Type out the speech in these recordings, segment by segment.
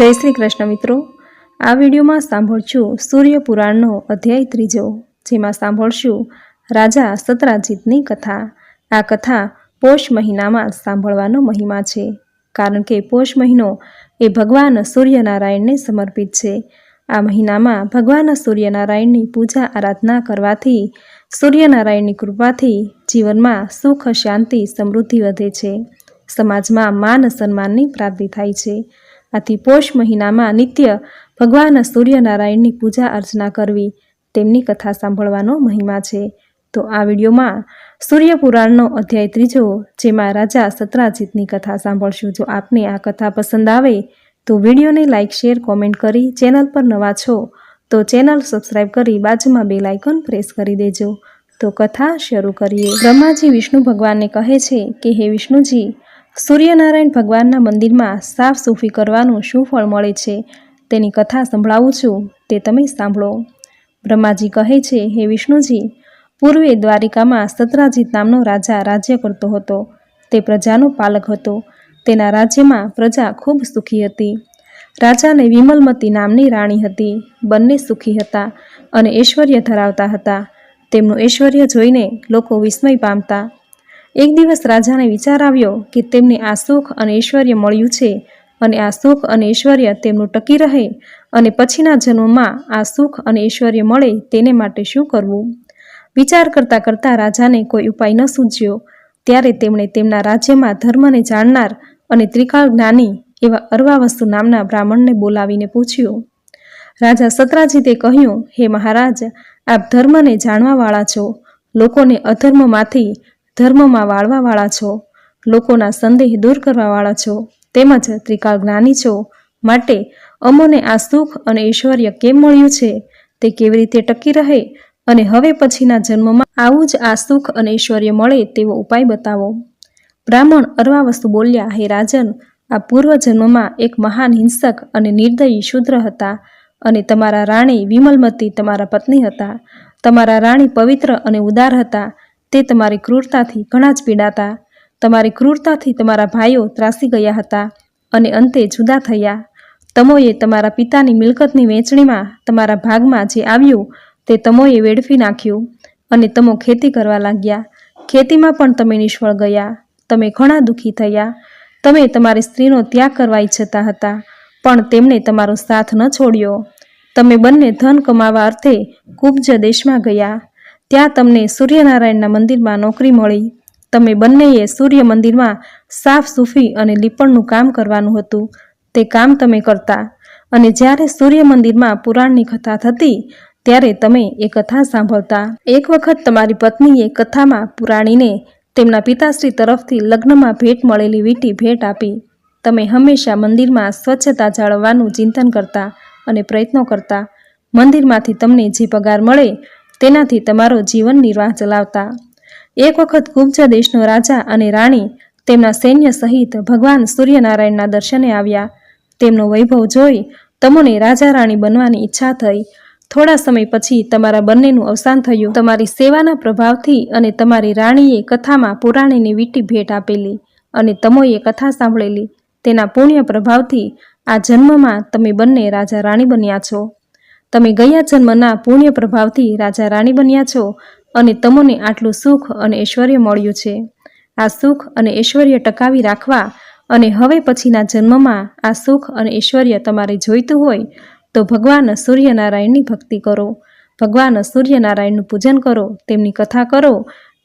જય શ્રી કૃષ્ણ મિત્રો. આ વિડીયોમાં સાંભળશું સૂર્યપુરાણનો અધ્યાય ત્રીજો, જેમાં સાંભળશું રાજા સતરાજીતની કથા. આ કથા પોષ મહિનામાં સાંભળવાનો મહિમા છે, કારણ કે પોષ મહિનો એ ભગવાન સૂર્યનારાયણને સમર્પિત છે. આ મહિનામાં ભગવાન સૂર્યનારાયણની પૂજા આરાધના કરવાથી સૂર્યનારાયણની કૃપાથી જીવનમાં સુખ, શાંતિ, સમૃદ્ધિ વધે છે. સમાજમાં માન સન્માનની પ્રાપ્તિ થાય છે. આથી પોષ મહિનામાં નિત્ય ભગવાન સૂર્યનારાયણની પૂજા અર્ચના કરવી તેમની કથા સાંભળવાનો મહિમા છે. તો આ વિડીયોમાં સૂર્યપુરાણનો અધ્યાય ત્રીજો, જેમાં રાજા સતરાજીતની કથા સાંભળશું. જો આપને આ કથા પસંદ આવે, તો વિડીયોને લાઇક, શેર, કોમેન્ટ કરી ચેનલ પર નવા છો, તો ચેનલ સબસ્ક્રાઇબ કરી બાજુમાં બે લાઇકન પ્રેસ કરી દેજો. તો કથા શરૂ કરીએ. બ્રહ્માજી વિષ્ણુ ભગવાનને કહે છે કે, હે વિષ્ણુજી સૂર્યનારાયણ ભગવાનના મંદિરમાં સાફ સૂફી કરવાનું શું ફળ મળે છે? તેની કથા સંભળાવું છું. તે તમે સાંભળો. બ્રહ્માજી કહે છે, હે વિષ્ણુજી, પૂર્વે દ્વારિકામાં સતરાજીત નામનો રાજા રાજ્ય કરતો હતો. તે પ્રજાનો પાલક હતો. તેના રાજ્યમાં પ્રજા ખૂબ સુખી હતી. રાજાને વિમલમતી નામની રાણી હતી. બંને સુખી હતા અને ઐશ્વર્ય ધરાવતા હતા. તેમનું ઐશ્વર્ય જોઈને લોકો વિસ્મય પામતા એક દિવસ રાજાને વિચાર આવ્યો કે તેમને આ સુખ અને ઐશ્વર્ય મળ્યું છે અને આ સુખ અને ઐશ્વર્ય તેમનું ટકી રહે અને પછીના જન્મમાં આ સુખ અને ઐશ્વર્ય મળે તેને માટે શું કરવું? વિચાર કરતાં કરતાં રાજાને કોઈ ઉપાય ન સૂઝ્યો ત્યારે તેમણે તેમના રાજ્યમાં ધર્મને જાણનાર અને ત્રિકાળ જ્ઞાની એવા અરવાવસ્તુ નામના બ્રાહ્મણને બોલાવીને પૂછ્યું. રાજા સતરાજીતે કહ્યું, હે મહારાજ, આપ ધર્મને જાણવાવાળા છો. લોકોને અધર્મમાંથી ધર્મમાં વાળવાવાળા છો, લોકોના સંદેહ દૂર કરવાવાળા છો, તેમજ ત્રિકાળ જ્ઞાની છો, માટે અમોને આ સુખ અને ઐશ્વર્ય કેમ મળ્યું છે, તે કેવી રીતે ટકી રહે અને હવે પછીના જન્મમાં આવું જ આ સુખ અને ઐશ્વર્ય મળે તેવો ઉપાય બતાવો. બ્રાહ્મણ અરવાવસ્તુ બોલ્યા, હે રાજન, આ પૂર્વ જન્મમાં એક મહાન હિંસક અને નિર્દયી શુદ્ર હતા અને તમારા રાણી વિમલમતી તમારા પત્ની હતા. તમારા રાણી પવિત્ર અને ઉદાર હતા. તે તમારી ક્રૂરતાથી ઘણા જ પીડાતા. તમારી ક્રૂરતાથી તમારા ભાઈઓ ત્રાસી ગયા હતા અને અંતે જુદા થયા. તમોએ તમારા પિતાની મિલકતની વેચણીમાં તમારા ભાગમાં જે આવ્યું તે તમોએ વેડફી નાખ્યું અને તમો ખેતી કરવા લાગ્યા. ખેતીમાં પણ તમે નિષ્ફળ ગયા. તમે ઘણા દુઃખી થયા. તમે તમારી સ્ત્રીનો ત્યાગ કરવા ઈચ્છતા હતા, પણ તેમણે તમારો સાથ ન છોડ્યો. તમે બંને ધન કમાવા અર્થે કુબ્જ દેશમાં ગયા. ત્યાં તમને સૂર્યનારાયણના મંદિરમાં નોકરી મળી. તમે બંનેએ સૂર્ય મંદિરમાં સાફ સૂફી અને લીપણનું કામ કરવાનું હતું. તે કામ તમે કરતા. અને જ્યારે સૂર્ય મંદિરમાં પુરાણની કથા થતી, ત્યારે તમે એ કથા સાંભળતા. એક વખત તમારી પત્નીએ કથામાં પુરાણીને તેમના પિતાશ્રી તરફથી લગ્નમાં ભેટ મળેલી વીંટી ભેટ આપી. તમે હંમેશા મંદિરમાં સ્વચ્છતા જાળવવાનું ચિંતન કરતા અને પ્રયત્નો કરતા. મંદિરમાંથી તમને જે પગાર મળે તેનાથી તમારો જીવન નિર્વાહ ચલાવતા. એક વખત કુબ્જ દેશનો રાજા અને રાણી તેમના સૈન્ય સહિત ભગવાન સૂર્યનારાયણના દર્શને આવ્યા. તેમનો વૈભવ જોઈ તમોને રાજા રાણી બનવાની ઈચ્છા થઈ. થોડા સમય પછી તમારા બંનેનું અવસાન થયું. તમારી સેવાના પ્રભાવથી અને તમારી રાણીએ કથામાં પુરાણીની વીંટી ભેટ આપેલી અને તમોએ કથા સાંભળેલી. તેના પુણ્ય પ્રભાવથી આ જન્મમાં તમે બંને રાજા રાણી બન્યા છો. તમે ગયા જન્મના પુણ્ય પ્રભાવથી રાજા રાણી બન્યા છો અને તમને આટલું સુખ અને ઐશ્વર્ય મળ્યું છે. આ સુખ અને ઐશ્વર્ય ટકાવી રાખવા અને હવે પછીના જન્મમાં આ સુખ અને ઐશ્વર્ય તમારે જોઈતું હોય તો ભગવાન સૂર્યનારાયણની ભક્તિ કરો. ભગવાન સૂર્યનારાયણનું પૂજન કરો, તેમની કથા કરો,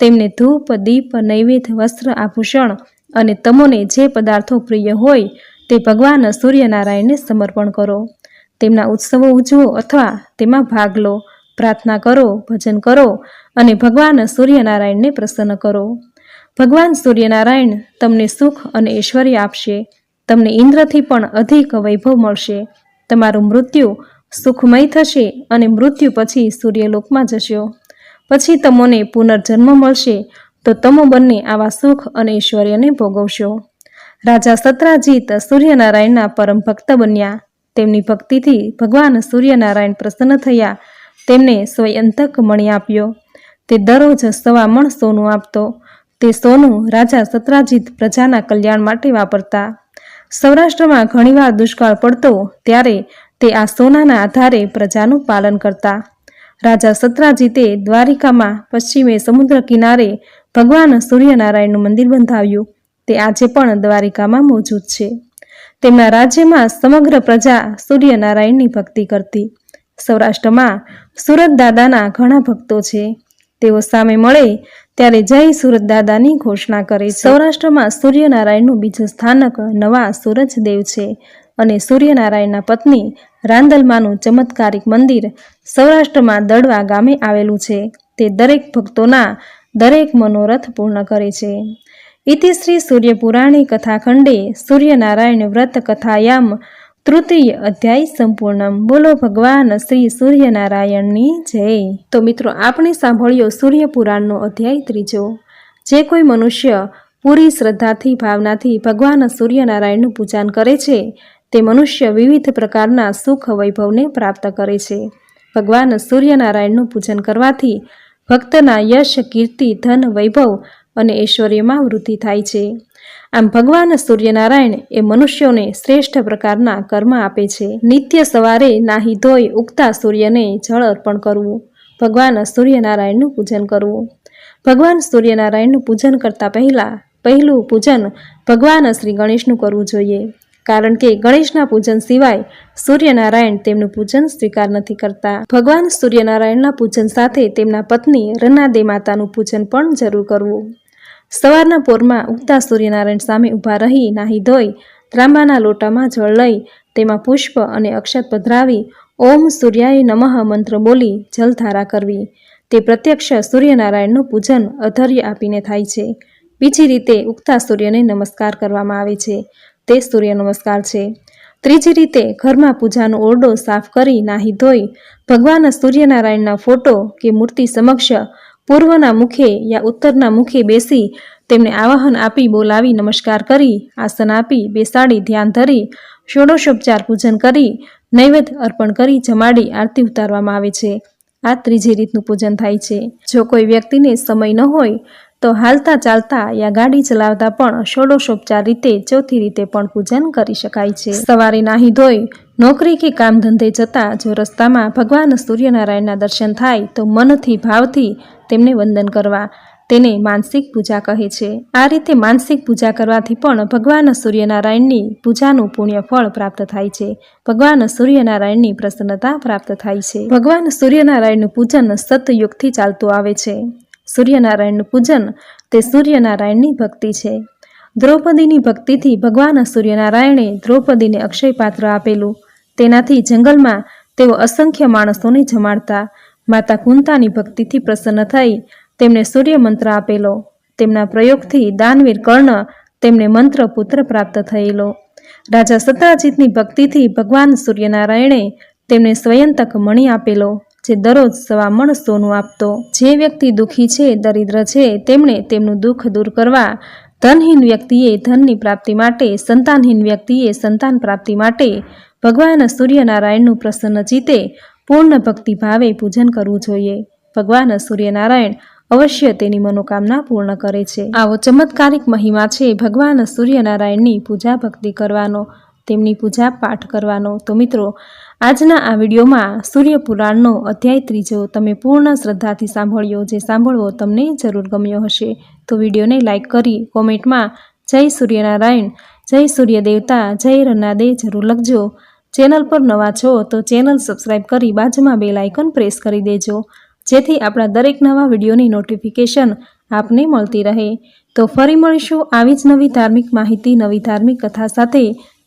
તેમને ધૂપ, દીપ, નૈવેદ્ય, વસ્ત્ર, આભૂષણ અને તમોને જે પદાર્થો પ્રિય હોય તે ભગવાન સૂર્યનારાયણને સમર્પણ કરો. તેમના ઉત્સવો ઉજવો અથવા તેમાં ભાગ લો. પ્રાર્થના કરો, ભજન કરો અને ભગવાન સૂર્યનારાયણને પ્રસન્ન કરો. ભગવાન સૂર્યનારાયણ તમને સુખ અને ઐશ્વર્ય આપશે. તમને ઇન્દ્રથી પણ અધિક વૈભવ મળશે. તમારું મૃત્યુ સુખમય થશે અને મૃત્યુ પછી સૂર્યલોકમાં જશો. પછી તમોને પુનર્જન્મ મળશે. તો તમો બંને આવા સુખ અને ઐશ્વર્યને ભોગવશો. રાજા સત્રાજીત સૂર્યનારાયણના પરમ ભક્ત બન્યા. તેમની ભક્તિથી ભગવાન સૂર્યનારાયણ પ્રસન્ન થયા. તેમને સ્વયંતક મણી આપ્યો. તે દરરોજ સવા મણ સોનું આપતો. તે સોનું રાજા સત્રાજીત પ્રજાના કલ્યાણ માટે વાપરતા. સૌરાષ્ટ્રમાં ઘણીવાર દુષ્કાળ પડતો ત્યારે તે આ સોનાના આધારે પ્રજાનું પાલન કરતા. રાજા સત્રાજીતે દ્વારિકામાં પશ્ચિમે સમુદ્ર કિનારે ભગવાન સૂર્યનારાયણનું મંદિર બંધાવ્યું. તે આજે પણ દ્વારિકામાં મોજૂદ છે. તેમના રાજ્યમાં સમગ્ર પ્રજા સૂર્યનારાયણની ભક્તિ કરતી. સૌરાષ્ટ્રમાં સુરત દાદાના ઘણા ભક્તો છે. તેઓ સામે મળે ત્યારે જય સુરત દાદાની ઘોષણા કરે સૌરાષ્ટ્રમાં સૂર્યનારાયણનું બીજું સ્થાનક નવા સૂરજદેવ છે અને સૂર્યનારાયણના પત્ની રાંદલમાનું ચમત્કારિક મંદિર સૌરાષ્ટ્રમાં દડવા ગામે આવેલું છે. તે દરેક ભક્તોના દરેક મનોરથ પૂર્ણ કરે છે. ઇતિ શ્રી સૂર્યપુરાણી કથાખંડે સૂર્યનારાયણ વ્રત કથાયામ તૃતીય અધ્યાય સંપૂર્ણમ બોલો ભગવાન શ્રી સૂર્યનારાયણની જય તો મિત્રો આપણે સાંભળ્યો સૂર્યપુરાણનો અધ્યાય ત્રીજો। જે કોઈ મનુષ્ય પૂરી શ્રદ્ધાથી, ભાવનાથી ભગવાન સૂર્યનારાયણનું પૂજન કરે છે, તે મનુષ્ય વિવિધ પ્રકારના સુખ વૈભવને પ્રાપ્ત કરે છે। ભગવાન સૂર્યનારાયણનું પૂજન કરવાથી ભક્તના યશ, કીર્તિ, ધન, વૈભવ અને ઐશ્વર્યમાં વૃદ્ધિ થાય છે. આમ ભગવાન સૂર્યનારાયણ એ મનુષ્યોને શ્રેષ્ઠ પ્રકારના કર્મ આપે છે. નિત્ય સવારે નાહી ધોઈ ઉગતા સૂર્યને જળ અર્પણ કરવું. ભગવાન સૂર્યનારાયણનું પૂજન કરવું. ભગવાન સૂર્યનારાયણનું પૂજન કરતાં પહેલાં પહેલું પૂજન ભગવાન શ્રી ગણેશનું કરવું જોઈએ. કારણ કે ગણેશના પૂજન સિવાય સૂર્યનારાયણ તેમનું પૂજન સ્વીકાર નથી કરતા. ભગવાન સૂર્યનારાયણના પૂજન સાથે તેમના પત્ની રનાદે માતાનું પૂજન પણ જરૂર કરવું. સવારના પોરમાં ઉગતા સૂર્યનારાયણ સામે ઊભા રહી નાહી ધોઈ, ત્રાંબાના લોટામાં જળ લઈ, તેમાં પુષ્પ અને અક્ષત પધરાવી, ઓમ સૂર્યાય નમઃ મંત્ર બોલી જલધારા કરવી. તે પ્રત્યક્ષ સૂર્યનારાયણનું પૂજન અધર્ય આપીને થાય છે. બીજી રીતે ઉગતા સૂર્યને નમસ્કાર કરવામાં આવે છે. તે સૂર્ય નમસ્કાર છે. ત્રીજી રીતે ઘરમાં પૂજાનો ઓરડો સાફ કરી નાહી ધોઈ, ભગવાન સૂર્યનારાયણના ફોટો કે મૂર્તિ સમક્ષ પૂર્વના મુખે યા ઉત્તરના મુખે બેસી તેમને આવાહન આપી બોલાવી નમસ્કાર કરી, આસન આપી, બેસાડી, ધ્યાન ધરી, ષોડશોપચાર પૂજન કરી, નૈવેદ્ય અર્પણ કરી, જમાડી, આરતી ઉતારવામાં આવે છે. આ ત્રીજી રીતનું પૂજન થાય છે. જો કોઈ વ્યક્તિને સમય ન હોય તો હાલતા ચાલતા યા ગાડી ચલાવતા પણ ષોડશોપચાર રીતે, ચોથી રીતે પણ પૂજન કરી શકાય છે. સવારે નાહી ધોઈ, નોકરી કે કામ ધંધે જતા જો રસ્તામાં ભગવાન સૂર્યનારાયણના દર્શન થાય, તો મનથી, ભાવથી તેમને વંદન કરવા, તેને માનસિક પૂજા કહે છે. આ રીતે માનસિક પૂજા કરવાથી પણ ભગવાન સૂર્યનારાયણની પૂજાનું પુણ્ય ફળ પ્રાપ્ત થાય છે. ભગવાન સૂર્યનારાયણની પ્રસન્નતા પ્રાપ્ત થાય છે. ભગવાન સૂર્યનારાયણનું પૂજન સતયુગથી ચાલતું આવે છે. સૂર્યનારાયણનું પૂજન તે સૂર્યનારાયણની ભક્તિ છે. દ્રૌપદીની ભક્તિથી ભગવાન સૂર્યનારાયણે દ્રૌપદીને અક્ષય પાત્ર આપેલું. તેનાથી જંગલમાં તેઓ અસંખ્ય માણસોને જમાડતા, માતા કુંતાની ભક્તિથી પ્રસન્ન થઈ તેમને સૂર્ય મંત્ર આપેલો. તેમના પ્રયોગથી દાનવીર કર્ણ તેમને મંત્ર પુત્ર પ્રાપ્ત થયેલો. રાજા સત્રાજીતની ભક્તિથી ભગવાન સૂર્યનારાયણે તેમને સ્વયંતક મણી આપેલો. જે દરરોજ સવા મણ સોનું આપતો. જે વ્યક્તિ દુઃખી છે, દરિદ્ર છે, તેમણે તેમનું દુઃખ દૂર કરવા ધનહીન વ્યક્તિએ ધનની પ્રાપ્તિ માટે, સંતાનહીન વ્યક્તિએ સંતાન પ્રાપ્તિ માટે ભગવાન સૂર્યનારાયણનું પ્રસન્ન જીતે પૂર્ણ ભક્તિ ભાવે પૂજન કરવું જોઈએ. ભગવાન સૂર્યનારાયણ અવશ્ય તેની મનોકામના પૂર્ણ કરે છે. આવો ચમત્કારિક મહિમા છે ભગવાન સૂર્યનારાયણની પૂજા ભક્તિ કરવાનો. તેમની પૂજા પાઠ કરવાનો. તો મિત્રો, આજના આ વિડીયોમાં સૂર્યપુરાણનો અધ્યાય ત્રીજો તમે પૂર્ણ શ્રદ્ધાથી સાંભળ્યો જે સાંભળવો તમને જરૂર ગમ્યો હશે. તો વિડીયોને લાઇક કરી કોમેન્ટમાં જય સૂર્યનારાયણ, જય સૂર્ય દેવતા જય રનાદે જરૂર લખજો. ચેનલ પર નવા છો તો ચેનલ સબસ્ક્રાઇબ કરી બાજુમાં બેલ આઇકન પ્રેસ કરી દેજો. જેથી આપણા દરેક નવા વિડીયોની નોટિફિકેશન આપને મળતી રહે. તો ફરી મળીશું આવી જ નવી ધાર્મિક માહિતી, નવી ધાર્મિક કથા સાથે.